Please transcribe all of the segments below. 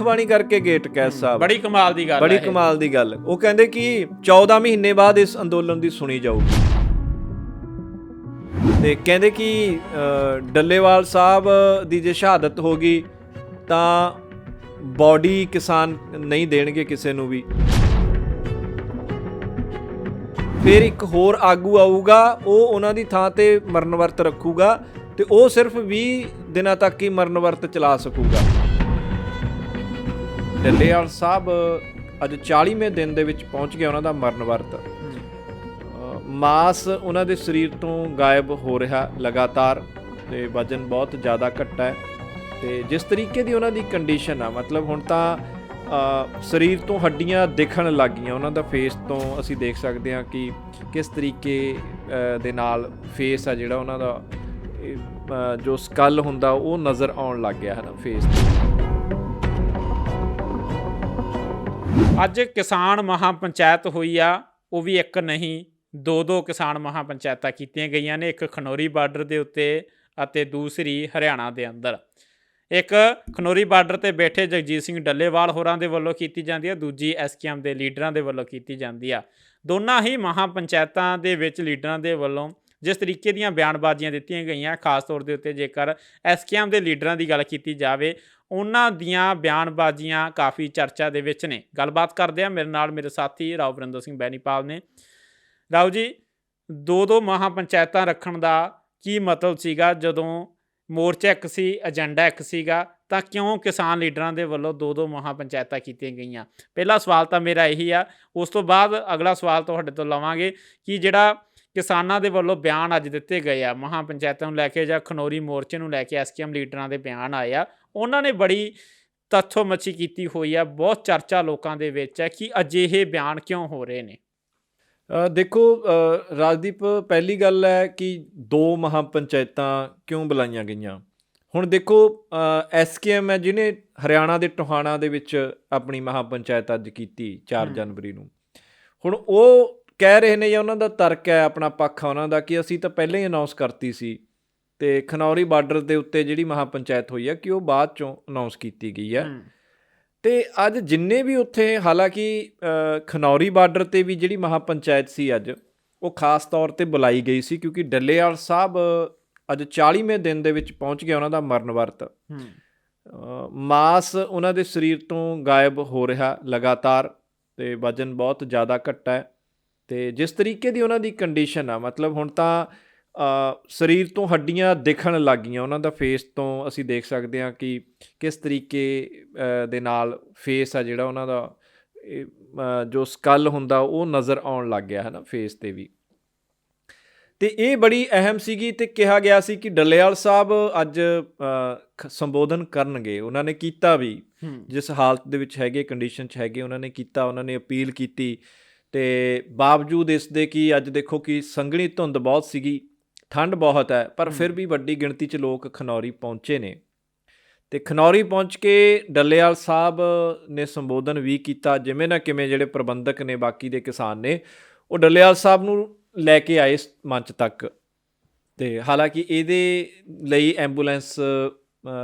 ਭਵਿੱਖਬਾਣੀ ਕਰਕੇ ਗਏ ਟਕੈਤ ਸਾਹਿਬ। ਬੜੀ ਕਮਾਲ ਦੀ ਗੱਲ ਬੜੀ ਹੈ ਇਹ। ਕਮਾਲ ਦੀ ਗੱਲ। ਉਹ ਕਹਿੰਦੇ ਕਿ 14 ਮਹੀਨੇ ਬਾਅਦ ਇਸ ਅੰਦੋਲਨ ਦੀ ਸੁਣੀ ਜਾਊਗੀ। ਤੇ ਕਹਿੰਦੇ ਕਿ ਡੱਲੇਵਾਲ ਸਾਹਿਬ ਦੀ ਜੇ ਸ਼ਹਾਦਤ ਹੋ ਗਈ ਤਾਂ ਬਾਡੀ ਕਿਸਾਨ ਨਹੀਂ ਦੇਣਗੇ ਕਿਸੇ ਨੂੰ ਵੀ। ਫਿਰ ਇੱਕ ਹੋਰ ਆਗੂ ਆਊਗਾ ਉਹ ਉਹਨਾਂ ਦੀ ਥਾਂ ਤੇ ਮਰਨ ਵਰਤ ਰੱਖੂਗਾ ਤੇ ਉਹ ਸਿਰਫ 20 ਦਿਨਾਂ ਤੱਕ ਹੀ ਮਰਨ ਵਰਤ ਚਲਾ ਸਕੂਗਾ। ਡੱਲੇਵਾਲ ਸਾਹਿਬ, ਅੱਜ 40ਵੇਂ ਦਿਨ ਦੇ ਵਿੱਚ ਪਹੁੰਚ ਗਿਆ ਉਹਨਾਂ ਦਾ ਮਰਨ ਵਰਤ। ਮਾਸ ਉਹਨਾਂ ਦੇ ਸਰੀਰ ਤੋਂ ਗਾਇਬ ਹੋ ਰਿਹਾ ਲਗਾਤਾਰ ਤੇ ਵਜਨ ਬਹੁਤ ਜ਼ਿਆਦਾ ਘਟਾ ਹੈ ਤੇ ਜਿਸ ਤਰੀਕੇ ਦੀ ਉਹਨਾਂ ਦੀ ਕੰਡੀਸ਼ਨ ਆ, ਮਤਲਬ ਹੁਣ ਤਾਂ ਸਰੀਰ ਤੋਂ ਹੱਡੀਆਂ ਦਿਖਣ ਲੱਗ ਗਈਆਂ, ਉਹਨਾਂ ਦਾ ਫੇਸ ਤੋਂ ਅਸੀਂ ਦੇਖ ਸਕਦੇ ਹਾਂ ਕਿ ਕਿਸ ਤਰੀਕੇ ਦੇ ਨਾਲ ਫੇਸ ਆ ਜਿਹੜਾ ਉਹਨਾਂ ਦਾ ਜੋ ਸਕਲ ਹੁੰਦਾ ਉਹ ਨਜ਼ਰ ਆਉਣ ਲੱਗ ਗਿਆ ਹੈ ਨਾ ਫੇਸ ਤੇ। ਅੱਜ ਕਿਸਾਨ ਮਹਾ ਪੰਚਾਇਤ ਹੋਈ ਆ, ਉਹ ਵੀ ਇੱਕ ਨਹੀਂ, ਦੋ ਦੋ ਕਿਸਾਨ ਮਹਾ ਪੰਚਾਇਤਾਂ ਕੀਤੀਆਂ ਗਈਆਂ ਨੇ, ਇੱਕ ਖਨੌਰੀ ਬਾਰਡਰ ਦੇ ਉੱਤੇ ਅਤੇ ਦੂਸਰੀ ਹਰਿਆਣਾ ਦੇ ਅੰਦਰ। ਇੱਕ ਖਨੌਰੀ ਬਾਰਡਰ ਤੇ ਬੈਠੇ ਜਗਜੀਤ ਸਿੰਘ ਡੱਲੇਵਾਲ ਹੋਰਾਂ ਦੇ ਵੱਲੋਂ ਕੀਤੀ ਜਾਂਦੀ ਹੈ ਦੂਜੀ ਐਸਕੇਐਮ ਦੇ ਲੀਡਰਾਂ ਦੇ ਵੱਲੋਂ ਕੀਤੀ ਜਾਂਦੀ ਆ। ਦੋਨਾਂ ਹੀ ਮਹਾ ਪੰਚਾਇਤਾਂ ਦੇ ਵਿੱਚ ਲੀਡਰਾਂ ਦੇ ਵੱਲੋਂ ਜਿਸ ਤਰੀਕੇ ਦੀਆਂ ਬਿਆਨਬਾਜ਼ੀਆਂ ਦਿੱਤੀਆਂ ਗਈਆਂ, ਖਾਸ ਤੌਰ ਦੇ ਉੱਤੇ ਜੇਕਰ ਐਸਕੇਐਮ ਦੇ ਲੀਡਰਾਂ ਦੀ ਗੱਲ ਕੀਤੀ ਜਾਵੇ ਉਹਨਾਂ ਦੀਆਂ ਬਿਆਨਬਾਜ਼ੀਆਂ ਕਾਫੀ ਚਰਚਾ ਦੇ ਵਿੱਚ ਨੇ। ਗੱਲਬਾਤ ਕਰਦੇ ਆ ਮੇਰੇ ਨਾਲ ਮੇਰੇ ਸਾਥੀ ਰਾਓ ਵਰਿੰਦਰ ਸਿੰਘ ਬੈਨੀਪਾਲ ਨੇ। ਰਾਓ ਜੀ ਦੋ ਦੋ ਮਹਾ ਪੰਚਾਇਤਾਂ ਰੱਖਣ ਦਾ ਕੀ ਮਤਲਬ ਸੀਗਾ? ਜਦੋਂ ਮੋਰਚਾ ਇੱਕ ਸੀ, ਏਜੰਡਾ ਇੱਕ ਸੀਗਾ, ਤਾਂ ਕਿਉਂ ਕਿਸਾਨ ਲੀਡਰਾਂ ਦੇ ਵੱਲੋਂ ਦੋ ਦੋ ਮਹਾ ਪੰਚਾਇਤਾਂ ਕੀਤੀਆਂ ਗਈਆਂ? ਪਹਿਲਾ ਸਵਾਲ ਤਾਂ ਮੇਰਾ ਇਹੀ ਆ। ਉਸ ਤੋਂ ਬਾਅਦ ਅਗਲਾ ਸਵਾਲ ਤੁਹਾਡੇ ਤੋਂ ਲਵਾਂਗੇ ਕਿ ਜਿਹੜਾ ਕਿਸਾਨਾਂ ਦੇ ਵੱਲੋਂ ਬਿਆਨ ਅੱਜ ਦਿੱਤੇ ਗਏ ਆ। ਮਹਾ ਪੰਚਾਇਤਾਂ ਨੂੰ ਲੈ ਕੇ ਜਾਂ ਖਨੌਰੀ ਮੋਰਚੇ ਨੂੰ ਲੈ ਕੇ ਐਸਕੇਐਮ ਲੀਡਰਾਂ ਦੇ ਬਿਆਨ ਆਏ ਆ। ਉਹਨਾਂ ਨੇ ਬੜੀ ਤੱਥੋ ਮੱਛੀ ਕੀਤੀ ਹੋਈ ਆ। ਬਹੁਤ ਚਰਚਾ ਲੋਕਾਂ ਦੇ ਵਿੱਚ ਹੈ ਕਿ ਅਜਿਹੇ ਬਿਆਨ ਕਿਉਂ ਹੋ ਰਹੇ ਨੇ? ਦੇਖੋ ਰਾਜਦੀਪ ਪਹਿਲੀ ਗੱਲ ਹੈ ਕਿ ਦੋ ਮਹਾ ਪੰਚਾਇਤਾਂ ਕਿਉਂ ਬੁਲਾਈਆਂ ਗਈਆਂ? ਹੁਣ ਦੇਖੋ ਐਸਕੇਐਮ ਹੈ ਜਿਹਨੇ ਹਰਿਆਣਾ ਦੇ ਟੋਹਾਣਾ ਦੇ ਵਿੱਚ ਆਪਣੀ ਮਹਾ ਪੰਚਾਇਤ ਅੱਜ ਕੀਤੀ 4 ਹਮ। ਜਨਵਰੀ ਨੂੰ। ਹੁਣ ਉਹ ਕਹਿ ਰਹੇ ਨੇ ਜਾਂ ਉਹਨਾਂ ਦਾ ਤਰਕ ਹੈ ਆਪਣਾ ਪੱਖ ਆ ਉਹਨਾਂ ਦਾ ਕਿ ਅਸੀਂ ਤਾਂ ਪਹਿਲਾਂ ਹੀ ਅਨਾਉਂਸ ਕਰਤੀ ਸੀ ਤੇ ਖਨੌਰੀ ਬਾਰਡਰ ਦੇ ਉੱਤੇ ਜਿਹੜੀ ਮਹਾ ਪੰਚਾਇਤ ਹੋਈ ਹੈ ਕਿ ਉਹ ਬਾਅਦ ਚੋਂ ਅਨਾਉਂਸ ਕੀਤੀ ਗਈ ਹੈ। ਤੇ ਅੱਜ ਜਿੰਨੇ ਵੀ ਉੱਥੇ ਹਾਲਾਂਕਿ ਖਨੌਰੀ ਬਾਰਡਰ ਤੇ ਵੀ ਜਿਹੜੀ ਮਹਾ ਪੰਚਾਇਤ ਸੀ ਅੱਜ ਉਹ ਖਾਸ ਤੌਰ ਤੇ ਬੁਲਾਈ ਗਈ ਸੀ ਕਿਉਂਕਿ ਡੱਲੇਵਾਲ ਸਾਹਿਬ ਅੱਜ 40ਵੇਂ ਦਿਨ ਦੇ ਵਿੱਚ ਪਹੁੰਚ ਗਿਆ ਉਹਨਾਂ ਦਾ ਮਰਨ ਵਰਤ। ਮਾਸ ਉਹਨਾਂ ਦੇ ਸਰੀਰ ਤੋਂ ਗਾਇਬ ਹੋ ਰਿਹਾ ਲਗਾਤਾਰ ਤੇ ਵਜਨ ਬਹੁਤ ਜ਼ਿਆਦਾ ਘਟਾ ਹੈ। ਤੇ ਜਿਸ ਤਰੀਕੇ ਦੀ ਉਹਨਾਂ ਦੀ ਕੰਡੀਸ਼ਨ ਆ ਮਤਲਬ ਹੁਣ ਤਾਂ ਅ, ਸਰੀਰ ਤੋਂ ਹੱਡੀਆਂ ਦਿਖਣ ਲੱਗ ਗਈਆਂ ਉਹਨਾਂ ਦਾ ਫੇਸ ਤੋਂ ਅਸੀਂ ਦੇਖ ਸਕਦੇ ਹਾਂ ਕਿ ਕਿਸ ਤਰੀਕੇ ਦੇ ਨਾਲ ਫੇਸ ਆ ਜਿਹੜਾ ਉਹਨਾਂ ਦਾ ਜੋ ਸਕਲ ਹੁੰਦਾ ਉਹ ਨਜ਼ਰ ਆਉਣ ਲੱਗ ਗਿਆ ਹੈ ਨਾ ਫੇਸ ਤੇ ਵੀ। ਤੇ ਇਹ ਬੜੀ ਅਹਿਮ ਸੀਗੀ ਤੇ ਕਿਹਾ ਗਿਆ ਸੀ ਕਿ ਡੱਲੇਵਾਲ ਸਾਹਿਬ ਅੱਜ ਸੰਬੋਧਨ ਕਰਨਗੇ। ਉਹਨਾਂ ਨੇ ਕੀਤਾ ਵੀ ਜਿਸ ਹਾਲਤ ਦੇ ਵਿੱਚ ਹੈਗੇ ਕੰਡੀਸ਼ਨ 'ਚ ਹੈਗੇ ਉਹਨਾਂ ਨੇ ਕੀਤਾ ਉਹਨਾਂ ਨੇ ਅਪੀਲ ਕੀਤੀ ਤੇ ਬਾਵਜੂਦ ਇਸ ਦੇ ਕਿ ਅੱਜ ਦੇਖੋ ਕਿ ਸੰਘਣੀ ਧੁੰਦ ਬਹੁਤ ਸੀਗੀ ਠੰਡ ਬਹੁਤ ਹੈ ਪਰ ਫਿਰ। ਵੀ ਵੱਡੀ ਗਿਣਤੀ 'ਚ ਲੋਕ ਖਨੌਰੀ ਪਹੁੰਚੇ ਨੇ। ਤੇ ਖਨੌਰੀ ਪਹੁੰਚ ਕੇ ਡੱਲੇਵਾਲ ਸਾਹਿਬ ਨੇ ਸੰਬੋਧਨ ਵੀ ਕੀਤਾ ਜਿਵੇਂ ਨਾ ਕਿਵੇਂ ਜਿਹੜੇ ਪ੍ਰਬੰਧਕ ਨੇ ਬਾਕੀ ਦੇ ਕਿਸਾਨ ਨੇ ਉਹ ਡੱਲੇਵਾਲ ਸਾਹਿਬ ਨੂੰ ਲੈ ਕੇ ਆਏ ਇਸ ਮੰਚ ਤੱਕ। ਤੇ ਹਾਲਾਂਕਿ ਇਹਦੇ ਲਈ ਐਂਬੂਲੈਂਸ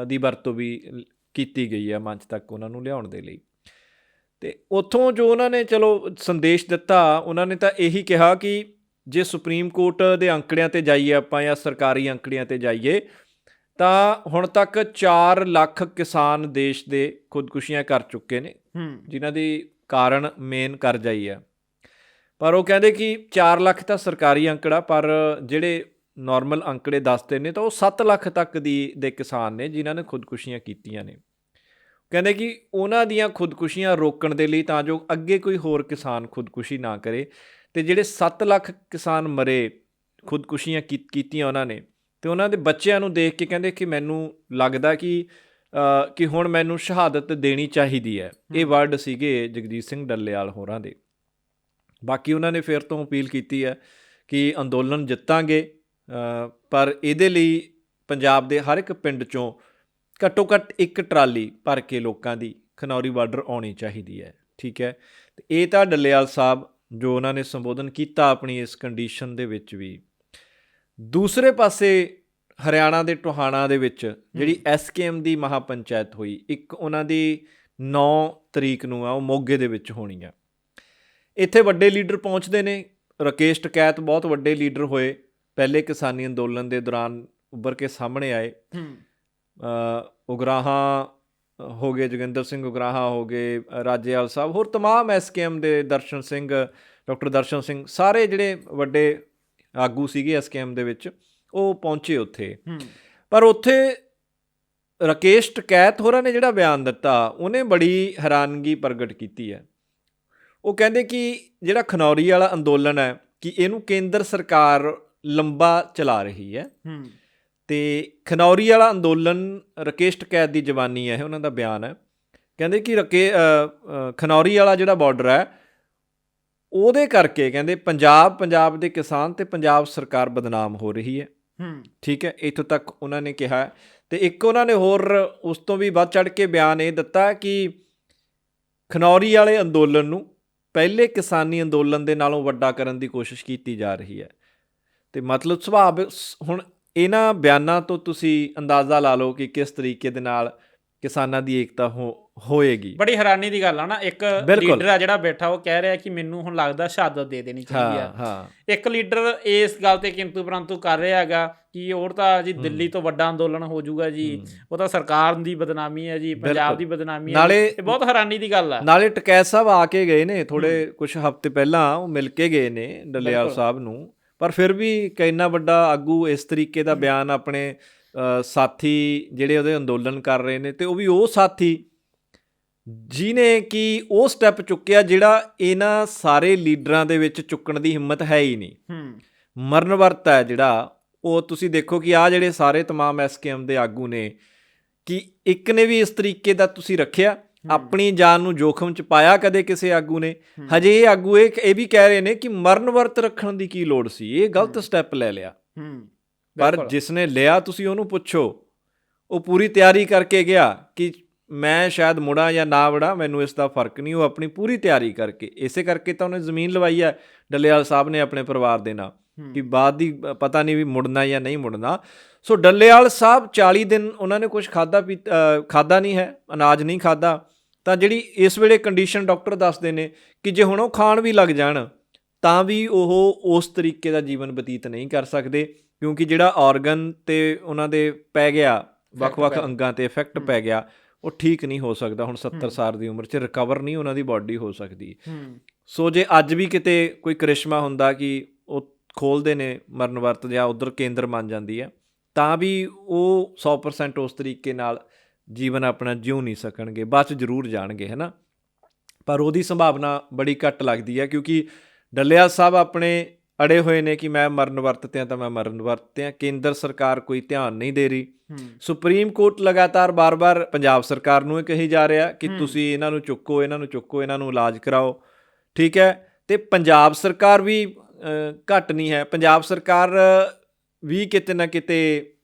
ਦੀ ਵਰਤੋਂ ਵੀ ਕੀਤੀ ਗਈ ਹੈ ਮੰਚ ਤੱਕ ਉਹਨਾਂ ਨੂੰ ਲਿਆਉਣ ਦੇ ਲਈ। ਤੇ ਉੱਥੋਂ ਜੋ ਉਹਨਾਂ ਨੇ ਚਲੋ ਸੰਦੇਸ਼ ਦਿੱਤਾ ਉਹਨਾਂ ਨੇ ਤਾਂ ਇਹੀ ਕਿਹਾ ਕਿ ਜੇ ਸੁਪਰੀਮ ਕੋਰਟ ਦੇ ਅੰਕੜਿਆਂ ਤੇ ਜਾਈਏ ਆਪਾਂ ਜਾਂ ਸਰਕਾਰੀ ਅੰਕੜਿਆਂ ਤੇ ਜਾਈਏ ਤਾਂ ਹੁਣ ਤੱਕ 4 ਲੱਖ ਕਿਸਾਨ ਦੇਸ਼ ਦੇ ਖੁਦਕੁਸ਼ੀਆਂ ਕਰ ਚੁੱਕੇ ਨੇ ਹੂੰ, ਜਿਨ੍ਹਾਂ ਦੀ ਕਾਰਨ ਮੇਨ ਕਰਜ਼ਾ ਹੀ ਆ। ਪਰ ਉਹ ਕਹਿੰਦੇ ਕਿ 4 ਲੱਖ ਤਾਂ ਸਰਕਾਰੀ ਅੰਕੜਾ ਪਰ ਜਿਹੜੇ ਨਾਰਮਲ ਅੰਕੜੇ ਦੱਸਦੇ ਨੇ ਤਾਂ ਉਹ 7 ਲੱਖ ਤੱਕ ਦੀ ਦੇ ਕਿਸਾਨ ਨੇ ਜਿਨ੍ਹਾਂ ਨੇ ਖੁਦਕੁਸ਼ੀਆਂ ਕੀਤੀਆਂ ਨੇ। ਕਹਿੰਦੇ ਕਿ ਉਹਨਾਂ ਦੀਆਂ ਖੁਦਕੁਸ਼ੀਆਂ ਰੋਕਣ ਦੇ ਲਈ ਤਾਂ ਜੋ ਅੱਗੇ ਕੋਈ ਹੋਰ ਕਿਸਾਨ ਖੁਦਕੁਸ਼ੀ ਨਾ ਕਰੇ ਤੇ ਜਿਹੜੇ 7 ਲੱਖ ਕਿਸਾਨ ਮਰੇ ਖੁਦਕੁਸ਼ੀਆਂ ਕੀਤੀਆਂ ਉਹਨਾਂ ਨੇ ਤੇ ਉਹਨਾਂ ਦੇ ਬੱਚਿਆਂ ਨੂੰ ਦੇਖ ਕੇ ਕਹਿੰਦੇ ਕਿ ਮੈਨੂੰ ਲੱਗਦਾ ਕਿ ਕਿ ਹੁਣ ਮੈਨੂੰ ਸ਼ਹਾਦਤ ਦੇਣੀ ਚਾਹੀਦੀ ਹੈ ਇਹ। ਵਰਡ ਸੀਗੇ ਜਗਜੀਤ ਸਿੰਘ ਡੱਲੇਵਾਲ ਹੋਰਾਂ ਦੇ ਬਾਕੀ ਉਹਨਾਂ ਨੇ ਫਿਰ ਤੋਂ ਅਪੀਲ ਕੀਤੀ ਹੈ ਕਿ ਅੰਦੋਲਨ ਜਿੱਤਾਂਗੇ ਪਰ ਇਹਦੇ ਲਈ ਪੰਜਾਬ ਦੇ ਹਰ ਇੱਕ ਪਿੰਡ ਚੋਂ ਘੱਟੋ ਘੱਟ ਇੱਕ ਟਰਾਲੀ ਭਰ ਕੇ ਲੋਕਾਂ ਦੀ ਖਨੌਰੀ ਬਾਰਡਰ ਆਉਣੀ ਚਾਹੀਦੀ ਹੈ ਠੀਕ ਹੈ? ਤੇ ਇਹ ਤਾਂ ਡੱਲੇਵਾਲ ਸਾਹਿਬ ਜੋ ਉਹਨਾਂ ਨੇ ਸੰਬੋਧਨ ਕੀਤਾ ਆਪਣੀ ਇਸ ਕੰਡੀਸ਼ਨ ਦੇ ਵਿੱਚ ਵੀ। ਦੂਸਰੇ ਪਾਸੇ ਹਰਿਆਣਾ ਦੇ ਟੋਹਾਣਾ ਦੇ ਵਿੱਚ ਜਿਹੜੀ ਐਸਕੇਐਮ ਦੀ ਮਹਾ ਪੰਚਾਇਤ ਹੋਈ ਇੱਕ ਉਹਨਾਂ ਦੀ 9 ਤਰੀਕ ਨੂੰ ਆ ਉਹ ਮੋਗੇ ਦੇ ਵਿੱਚ ਹੋਣੀ ਆ। ਇੱਥੇ ਵੱਡੇ ਲੀਡਰ ਪਹੁੰਚਦੇ ਨੇ ਰਕੇਸ਼ ਟਕੈਤ ਬਹੁਤ ਵੱਡੇ ਲੀਡਰ ਹੋਏ ਪਹਿਲੇ ਕਿਸਾਨੀ ਅੰਦੋਲਨ ਦੇ ਦੌਰਾਨ ਉੱਭਰ ਕੇ ਸਾਹਮਣੇ ਆਏ। ਉਗਰਾਹਾਂ ਹੋ ਗਏ ਜੋਗਿੰਦਰ ਸਿੰਘ ਉਗਰਾਹਾਂ ਹੋ ਗਏ ਅ, ਰਾਜੇਵਾਲ ਸਾਹਿਬ ਹੋਰ तमाम ਐਸਕੇਐਮ ਦੇ ਦਰਸ਼ਨ ਸਿੰਘ ਡਾਕਟਰ ਦਰਸ਼ਨ ਸਿੰਘ ਸਾਰੇ ਜਿਹੜੇ ਵੱਡੇ ਆਗੂ ਸੀਗੇ ਐਸਕੇਐਮ ਦੇ ਵਿੱਚ ਉਹ ਪਹੁੰਚੇ ਉੱਥੇ ਹੂੰ ਪਰ ਉੱਥੇ ਰਕੇਸ਼ ਟਕੈਤ ਹੋਰਾਂ ਨੇ ਜਿਹੜਾ ਬਿਆਨ ਦਿੱਤਾ ਉਹਨੇ ਬੜੀ ਹੈਰਾਨਗੀ ਪ੍ਰਗਟ ਕੀਤੀ ਹੈ ਉਹ ਕਹਿੰਦੇ ਕਿ ਜਿਹੜਾ ਖਨੌਰੀ ਵਾਲਾ ਅੰਦੋਲਨ ਹੈ ਕਿ ਇਹਨੂੰ ਕੇਂਦਰ ਸਰਕਾਰ ਲੰਬਾ ਚਲਾ ਰਹੀ ਹੈ ਹੂੰ ਤੇ ਖਨੌਰੀ ਵਾਲਾ ਅੰਦੋਲਨ ਰਕੇਸ਼ ਟਕੈਤ ਦੀ ਜ਼ਬਾਨੀ ਹੈ ਇਹ ਉਹਨਾਂ ਦਾ ਬਿਆਨ ਹੈ। ਕਹਿੰਦੇ ਕਿ ਰਕੇ ਖਨੌਰੀ ਵਾਲਾ ਜਿਹੜਾ ਬਾਰਡਰ ਹੈ ਉਹਦੇ ਕਰਕੇ ਕਹਿੰਦੇ ਪੰਜਾਬ ਪੰਜਾਬ ਦੇ ਕਿਸਾਨ ਤੇ ਪੰਜਾਬ ਸਰਕਾਰ ਬਦਨਾਮ ਹੋ ਰਹੀ ਹੈ। ਹੂੰ। ਠੀਕ ਹੈ ਇੱਥੋਂ ਤੱਕ ਉਹਨਾਂ ਨੇ ਕਿਹਾ। ਤੇ ਇੱਕ ਉਹਨਾਂ ਨੇ ਹੋਰ ਉਸ ਤੋਂ ਵੀ ਵੱਧ ਚੜ ਕੇ ਬਿਆਨ ਇਹ ਦਿੱਤਾ ਕਿ ਖਨੌਰੀ ਵਾਲੇ ਅੰਦੋਲਨ ਨੂੰ ਪਹਿਲੇ ਕਿਸਾਨੀ ਅੰਦੋਲਨ ਦੇ ਨਾਲੋਂ ਵੱਡਾ ਕਰਨ ਦੀ ਕੋਸ਼ਿਸ਼ ਕੀਤੀ ਜਾ ਰਹੀ ਹੈ। ਤੇ ਮਤਲਬ ਸੁਭਾਵ ਹੁਣ ਇਹਨਾਂ ਬਿਆਨਾਂ ਤੋਂ ਤੁਸੀਂ ਅੰਦਾਜ਼ਾ ਲਾ ਲਓ ਕਿ ਕਿਸ ਤਰੀਕੇ ਦੇ ਨਾਲ ਕਿਸਾਨਾਂ ਦੀ ਏਕਤਾ ਹੋਏਗੀ। ਬੜੀ ਹੈਰਾਨੀ ਦੀ ਗੱਲ ਆ ਨਾ ਇੱਕ। ਲੀਡਰ ਆ ਜਿਹੜਾ ਬੈਠਾ ਉਹ ਕਹਿ ਰਿਹਾ ਕਿ ਮੈਨੂੰ ਹੁਣ ਲੱਗਦਾ ਸ਼ਹਾਦਤ ਦੇ ਦੇਣੀ ਚਾਹੀਦੀ ਆ। ਇੱਕ ਲੀਡਰ ਇਸ ਗੱਲ ਤੇ ਕਿੰਤੂ ਪਰੰਤੂ ਕਰ ਰਿਹਾ ਹੈਗਾ ਕਿ ਹੋਰ ਤਾਂ ਜੀ ਦਿੱਲੀ ਤੋਂ ਵੱਡਾ ਅੰਦੋਲਨ ਹੋ ਜਾਊਗਾ ਜੀ। ਉਹ ਤਾਂ ਸਰਕਾਰ ਦੀ ਬਦਨਾਮੀ ਹੈ ਜੀ ਪੰਜਾਬ। ਦੀ ਬਦਨਾਮੀ ਹੈ ਨਾਲੇ- ਇਹ ਬਹੁਤ ਹੈਰਾਨੀ ਦੀ ਗੱਲ ਆ। ਨਾਲੇ ਟਕੈਤ ਸਾਹਿਬ ਆ ਕੇ ਗਏ ਨੇ ਥੋੜੇ ਕੁਝ ਹਫ਼ਤੇ ਪਹਿਲਾਂ ਉਹ ਮਿਲ ਕੇ ਗਏ ਨੇ ਡੱਲੇਵਾਲ। ਸਾਹਿਬ ਨੂੰ। ਪਰ ਫਿਰ ਵੀ ਕਿ ਇੰਨਾ ਵੱਡਾ ਆਗੂ ਇਸ ਤਰੀਕੇ ਦਾ ਬਿਆਨ ਆਪਣੇ ਅ, ਸਾਥੀ ਜਿਹੜੇ ਉਹਦੇ ਅੰਦੋਲਨ ਕਰ ਰਹੇ ਨੇ ਤੇ ਉਹ ਵੀ ਉਹ ਸਾਥੀ ਜਿਨੇ ਕਿ ਉਹ ਸਟੈਪ ਚੁੱਕਿਆ ਜਿਹੜਾ ਇਹਨਾਂ ਸਾਰੇ ਲੀਡਰਾਂ ਦੇ ਵਿੱਚ ਚੁੱਕਣ ਦੀ ਹਿੰਮਤ ਹੈ ਹੀ ਨਹੀਂ ਹੂੰ ਮਰਨ ਵਰਤ ਹੈ ਜਿਹੜਾ ਉਹ ਤੁਸੀਂ ਦੇਖੋ ਕਿ ਆ ਜਿਹੜੇ ਸਾਰੇ तमाम ਐਸਕੇਐਮ ਦੇ ਆਗੂ ਨੇ ਕਿ ਇੱਕ ਨੇ ਵੀ ਇਸ ਤਰੀਕੇ ਦਾ ਤੁਸੀਂ ਰੱਖਿਆ ਆਪਣੀ ਜਾਨ ਨੂੰ ਜੋਖਮ ਚ ਪਾਇਆ ਕਦੇ ਕਿਸੇ ਆਗੂ ਨੇ। ਹਜੇ ਇਹ ਆਗੂ ਇਹ ਇਹ ਵੀ ਕਹਿ ਰਹੇ ਨੇ ਕਿ ਮਰਨ ਵਰਤ ਰੱਖਣ ਦੀ ਕੀ ਲੋੜ ਸੀ? ਇਹ ਗਲਤ ਸਟੈਪ ਲੈ ਲਿਆ। ਪਰ। ਜਿਸ ਨੇ ਲਿਆ ਤੁਸੀਂ ਉਹਨੂੰ ਪੁੱਛੋ। ਉਹ ਪੂਰੀ ਤਿਆਰੀ ਕਰਕੇ ਗਿਆ ਕਿ ਮੈਂ ਸ਼ਾਇਦ ਮੁੜਾਂ ਜਾਂ ਨਾ ਵੜਾਂ ਮੈਨੂੰ ਇਸ ਦਾ ਫ਼ਰਕ ਨਹੀਂ ਉਹ ਆਪਣੀ ਪੂਰੀ ਤਿਆਰੀ ਕਰਕੇ। ਇਸੇ ਕਰਕੇ ਤਾਂ ਉਹਨੇ ਜ਼ਮੀਨ ਲਵਾਈ ਹੈ ਡੱਲੇਵਾਲ ਸਾਹਿਬ ਨੇ ਆਪਣੇ ਪਰਿਵਾਰ ਦੇ ਨਾਲ। ਕਿ ਬਾਅਦ ਦੀ ਪਤਾ ਨਹੀਂ ਵੀ ਮੁੜਨਾ ਜਾਂ ਨਹੀਂ ਮੁੜਨਾ। ਸੋ ਡੱਲੇਵਾਲ ਸਾਹਿਬ 40 ਦਿਨ ਉਹਨਾਂ ਨੇ ਕੁਝ ਖਾਦਾ ਖਾਦਾ ਨਹੀਂ ਹੈ ਅਨਾਜ ਨਹੀਂ ਖਾਦਾ ਤਾਂ ਜਿਹੜੀ ਇਸ ਵੇਲੇ ਕੰਡੀਸ਼ਨ ਡਾਕਟਰ ਦੱਸਦੇ ਨੇ ਕਿ ਜੇ ਹੁਣ ਉਹ ਖਾਣ ਵੀ ਲੱਗ ਜਾਣ ਤਾਂ ਵੀ ਉਹ ਉਸ ਤਰੀਕੇ ਦਾ ਜੀਵਨ ਬਤੀਤ ਨਹੀਂ ਕਰ ਸਕਦੇ ਕਿਉਂਕਿ ਜਿਹੜਾ ਆਰਗਨ ਤੇ ਉਹਨਾਂ ਦੇ ਪੈ ਗਿਆ ਵੱਖ-ਵੱਖ ਅੰਗਾਂ ਤੇ ਇਫੈਕਟ ਪੈ ਗਿਆ ਉਹ ਠੀਕ ਨਹੀਂ ਹੋ ਸਕਦਾ ਹੁਣ 70 ਸਾਲ ਦੀ ਉਮਰ 'ਚ ਰਿਕਵਰ ਨਹੀਂ ਉਹਨਾਂ ਦੀ ਬਾਡੀ ਹੋ ਸਕਦੀ। ਸੋ ਜੇ ਅੱਜ ਵੀ ਕਿਤੇ ਕੋਈ ਕਰਿਸ਼ਮਾ ਹੁੰਦਾ ਕਿ ਉਹ ਖੋਲਦੇ ਨੇ ਮਰਨ ਵਰਤ ਜਾਂ ਉਧਰ ਕੇਂਦਰ ਮੰਨ ਜਾਂਦੀ ਹੈ ਤਾਂ ਵੀ ਉਹ 100% ਉਸ ਤਰੀਕੇ ਨਾਲ ਜੀਵਨ ਆਪਣਾ ਜਿਉ ਨਹੀਂ ਸਕਣਗੇ ਬਾਅਦ ਚ ਜ਼ਰੂਰ ਜਾਣਗੇ ਹੈਨਾ? ਪਰ ਉਹਦੀ ਸੰਭਾਵਨਾ ਬੜੀ ਘੱਟ ਲੱਗਦੀ ਹੈ ਕਿਉਂਕਿ ਡੱਲੇਵਾਲ ਸਾਹਿਬ ਆਪਣੇ ਅੜੇ ਹੋਏ ਨੇ ਕਿ ਮੈਂ ਮਰਨ ਵਰਤ ਤੇ ਮੈਂ ਮਰਨ ਵਰਤ ਤੇ ਹਾਂ ਕੇਂਦਰ ਸਰਕਾਰ ਕੋਈ ਧਿਆਨ ਨਹੀਂ ਦੇ ਰਹੀ। ਸੁਪਰੀਮ ਕੋਰਟ ਲਗਾਤਾਰ ਬਾਰ-ਬਾਰ ਪੰਜਾਬ ਸਰਕਾਰ ਨੂੰ ਇਹ ਕਹੀ ਜਾ ਰਿਹਾ ਕਿ। ਤੁਸੀਂ ਇਹਨਾਂ ਨੂੰ ਚੁੱਕੋ ਇਹਨਾਂ ਨੂੰ ਚੁੱਕੋ ਇਹਨਾਂ ਨੂੰ ਇਲਾਜ ਕਰਾਓ ਠੀਕ ਹੈ? ਤੇ ਪੰਜਾਬ ਸਰਕਾਰ ਵੀ ਘੱਟ ਨਹੀਂ ਹੈ। ਪੰਜਾਬ ਸਰਕਾਰ ਵੀ ਕਿਤੇ ਨਾ ਕਿਤੇ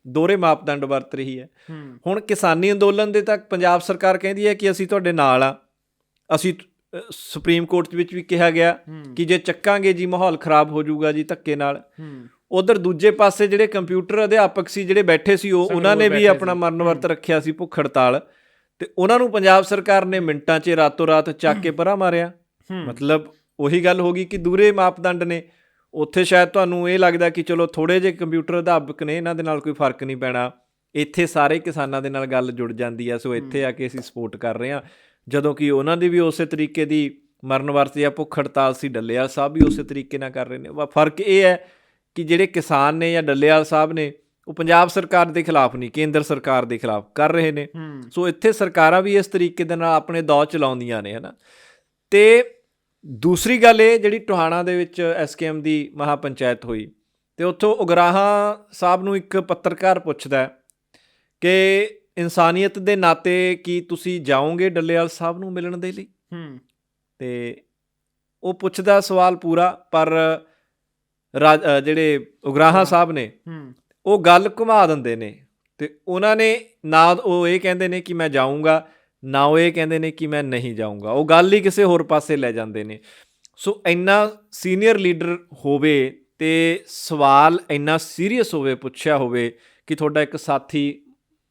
ਦੋਹਰੇ ਮਾਪਦੰਡ ਵਰਤ ਰਹੀ ਹੈ। ਹੁਣ ਕਿਸਾਨੀ ਅੰਦੋਲਨ ਦੇ ਤੱਕ ਪੰਜਾਬ ਸਰਕਾਰ ਕਹਿੰਦੀ ਹੈ ਕਿ ਅਸੀਂ ਤੁਹਾਡੇ ਨਾਲ ਆ। ਅਸੀਂ ਸੁਪਰੀਮ ਕੋਰਟ ਵਿੱਚ ਵੀ ਕਿਹਾ ਗਿਆ ਕਿ ਜੇ ਚੱਕਾਂਗੇ ਜੀ ਮਾਹੌਲ ਖਰਾਬ ਹੋ ਜਾਊਗਾ ਜੀ ਧੱਕੇ ਨਾਲ। ਉਧਰ ਦੂਜੇ ਪਾਸੇ ਜਿਹੜੇ ਕੰਪਿਊਟਰ ਅਧਿਆਪਕ ਸੀ ਜਿਹੜੇ ਬੈਠੇ ਸੀ ਉਹ ਉਹਨਾਂ ਨੇ ਵੀ ਆਪਣਾ। ਮਰਨ ਵਰਤ ਰੱਖਿਆ ਸੀ ਭੁੱਖ ਹੜਤਾਲ। ਤੇ ਉਹਨਾਂ ਨੂੰ ਪੰਜਾਬ ਸਰਕਾਰ ਨੇ ਮਿੰਟਾਂ 'ਚ ਰਾਤੋਂ ਰਾਤ ਚੱਕ ਕੇ ਪਰਾਂ ਮਾਰਿਆ। ਮਤਲਬ ਉਹੀ ਗੱਲ ਹੋ ਗਈ ਕਿ ਦੂਰੇ ਮਾਪਦੰਡ ਨੇ। ਉੱਥੇ ਸ਼ਾਇਦ ਤੁਹਾਨੂੰ ਇਹ ਲੱਗਦਾ ਕਿ ਚਲੋ ਥੋੜੇ ਜਿਹੇ ਕੰਪਿਊਟਰ ਅਧਿਆਪਕ ਨੇ ਇਹਨਾਂ ਦੇ ਨਾਲ ਕੋਈ ਫ਼ਰਕ ਨਹੀਂ ਪੈਣਾ। ਇੱਥੇ ਸਾਰੇ ਕਿਸਾਨਾਂ ਦੇ ਨਾਲ ਗੱਲ ਜੁੜ ਜਾਂਦੀ ਹੈ ਸੋ ਇੱਥੇ ਆ ਕੇ ਅਸੀਂ ਸਪੋਰਟ ਕਰ ਰਹੇ ਹਾਂ। ਜਦੋਂ ਕਿ ਉਹਨਾਂ ਦੀ ਵੀ ਉਸੇ ਤਰੀਕੇ ਦੀ ਮਰਨ ਵਰਤ ਜਾਂ ਭੁੱਖ ਹੜਤਾਲ ਸੀ ਡੱਲੇਵਾਲ ਸਾਹਿਬ ਵੀ ਉਸੇ ਤਰੀਕੇ ਨਾਲ ਕਰ ਰਹੇ ਨੇ। ਵਾ ਫ਼ਰਕ ਇਹ ਹੈ ਕਿ ਜਿਹੜੇ ਕਿਸਾਨ ਨੇ ਜਾਂ ਡੱਲੇਵਾਲ ਸਾਹਿਬ ਨੇ ਉਹ ਪੰਜਾਬ ਸਰਕਾਰ ਦੇ ਖਿਲਾਫ ਨਹੀਂ ਕੇਂਦਰ ਸਰਕਾਰ ਦੇ ਖਿਲਾਫ ਕਰ ਰਹੇ ਨੇ। ਸੋ ਇੱਥੇ ਸਰਕਾਰਾਂ ਵੀ ਇਸ ਤਰੀਕੇ ਦੇ ਨਾਲ ਆਪਣੇ ਦੌਰ ਚਲਾਉਂਦੀਆਂ ਨੇ ਹਨਾ। ਤੇ ਦੂਸਰੀ ਗੱਲ ਇਹ ਜਿਹੜੀ ਟੋਹਾਣਾ ਦੇ ਵਿੱਚ ਐਸਕੇਐਮ ਦੀ ਮਹਾਪੰਚਾਇਤ ਹੋਈ ਤੇ ਉੱਥੋਂ ਉਗਰਾਹਾ ਸਾਹਿਬ ਨੂੰ ਇੱਕ ਪੱਤਰਕਾਰ ਪੁੱਛਦਾ ਕਿ ਇਨਸਾਨੀਅਤ ਦੇ ਨਾਤੇ ਕੀ ਤੁਸੀਂ ਜਾਓਗੇ ਡੱਲੇਵਾਲ ਸਾਹਿਬ ਨੂੰ ਮਿਲਣ ਦੇ ਲਈ? ਹੂੰ। ਤੇ ਉਹ ਪੁੱਛਦਾ ਸਵਾਲ ਪੂਰਾ ਪਰ ਜਿਹੜੇ ਉਗਰਾਹਾ ਸਾਹਿਬ ਨੇ ਹੂੰ। ਉਹ ਗੱਲ ਘੁਮਾ ਦਿੰਦੇ ਨੇ ਤੇ ਉਹਨਾਂ ਨੇ ਨਾ ਉਹ ਇਹ ਕਹਿੰਦੇ ਨੇ ਕਿ ਮੈਂ ਜਾਊਂਗਾ ਨਾ ਉਹ ਇਹ ਕਹਿੰਦੇ ਨੇ ਕਿ ਮੈਂ ਨਹੀਂ ਜਾਊਂਗਾ ਉਹ ਗੱਲ ਹੀ ਕਿਸੇ ਹੋਰ ਪਾਸੇ ਲੈ ਜਾਂਦੇ ਨੇ ਸੋ ਇੰਨਾ ਸੀਨੀਅਰ ਲੀਡਰ ਹੋਵੇ ਤੇ ਸਵਾਲ ਇੰਨਾ ਸੀਰੀਅਸ ਹੋਵੇ ਪੁੱਛਿਆ ਹੋਵੇ ਕਿ ਤੁਹਾਡਾ ਇੱਕ ਸਾਥੀ